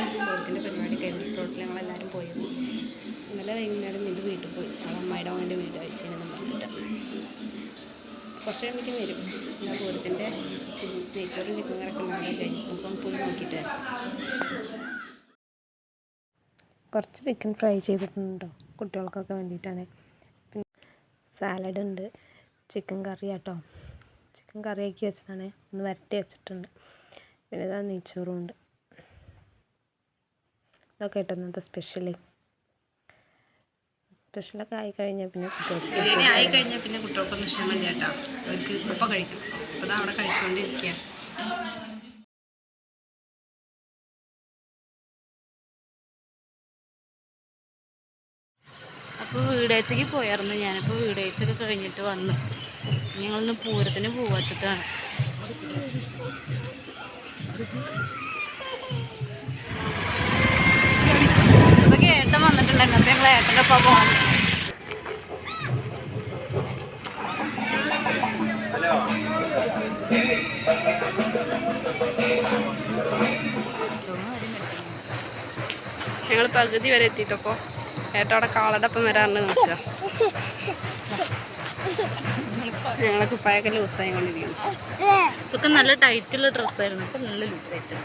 പൂരത്തിന്റെ പരിപാടി കഴിഞ്ഞു ടോട്ടൽ ഞങ്ങളെല്ലാവരും പോയിരുന്നു ഇന്നലെ വൈകുന്നേരം നിന്റെ വീട്ടിൽ പോയി. അമ്മയുടെ അവന്റെ വീട് കഴിച്ചതിനെന്ന് പറഞ്ഞിട്ട്. കുറച്ച് കഴിയുമ്പോഴേക്കും വരും. ആ പൂരത്തിന്റെ നെയ്ച്ചോറും ചിക്കൻ കറക്കും ഉണ്ടാകാൻ കഴിഞ്ഞു അപ്പം പോയി നോക്കിയിട്ട് കുറച്ച് ചിക്കൻ ഫ്രൈ ചെയ്തിട്ടുണ്ടോ? കുട്ടികൾക്കൊക്കെ വേണ്ടിയിട്ടാണ്. പിന്നെ സാലഡ് ഉണ്ട്. ചിക്കൻ കറി കേട്ടോ ചിക്കൻ കറിയാക്കി വെച്ചതാണ്. ഒന്ന് വരട്ടി വെച്ചിട്ടുണ്ട്. പിന്നെ ഇതാ നെയ്ച്ചോറും ഉണ്ട്. ഇതൊക്കെ കേട്ടോ ഇന്നത്തെ സ്പെഷ്യലി സ്പെഷ്യലൊക്കെ ആയി കഴിഞ്ഞാൽ പിന്നെ കുട്ടികൾക്ക് ബിരിയാണി ആയി കഴിഞ്ഞാൽ പിന്നെ കുട്ടികൾക്കൊന്നും ഇഷ്ടമില്ല കേട്ടോ. അവർക്ക് ഉപ്പ കഴിക്കും. അപ്പോൾ അത് അവിടെ കഴിച്ചുകൊണ്ടിരിക്കുകയാണ് അപ്പോൾ വീടാഴ്ചക്ക് പോയായിരുന്നു ഞാനിപ്പോൾ വീടാഴ്ചയൊക്കെ കഴിഞ്ഞിട്ട് വന്നു. ഞങ്ങളൊന്ന് പൂരത്തിന് പോവാച്ചിട്ടാണ്. ഏട്ടന്റെ ഒപ്പം പോകാൻ ഞങ്ങൾ പകുതി വരെ എത്തിയിട്ടപ്പോൾ ഏട്ടവിടെ കാളയുടെ ഒപ്പം വരാറുണ്ട് നോക്കുക ഞങ്ങളെ കുപ്പായൊക്കെ ലൂസായി കൊണ്ടിരിക്കുന്നു ഇതൊക്കെ നല്ല ടൈറ്റുള്ള ഡ്രസ്സായിരുന്നു നല്ല ലൂസായിട്ട്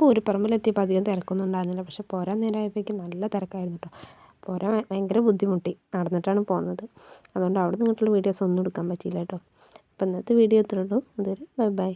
പൂരപ്പറമ്പിലെത്തിയപ്പോൾ അധികം തിരക്കൊന്നും ഉണ്ടായിരുന്നില്ല പക്ഷെ പോരാൻ നേരമായപ്പോഴേക്കും നല്ല തിരക്കായിരുന്നു കേട്ടോ. പോരാൻ ഭയങ്കര ബുദ്ധിമുട്ടി നടന്നിട്ടാണ് പോകുന്നത്. അതുകൊണ്ട് അവിടെ നിന്നിട്ടുള്ള വീഡിയോസ് ഒന്നും എടുക്കാൻ പറ്റിയില്ല കേട്ടോ. അപ്പോൾ ഇന്നത്തെ വീഡിയോ ഇത്രേ ഉള്ളൂ. അതുവരെ ബൈ ബൈ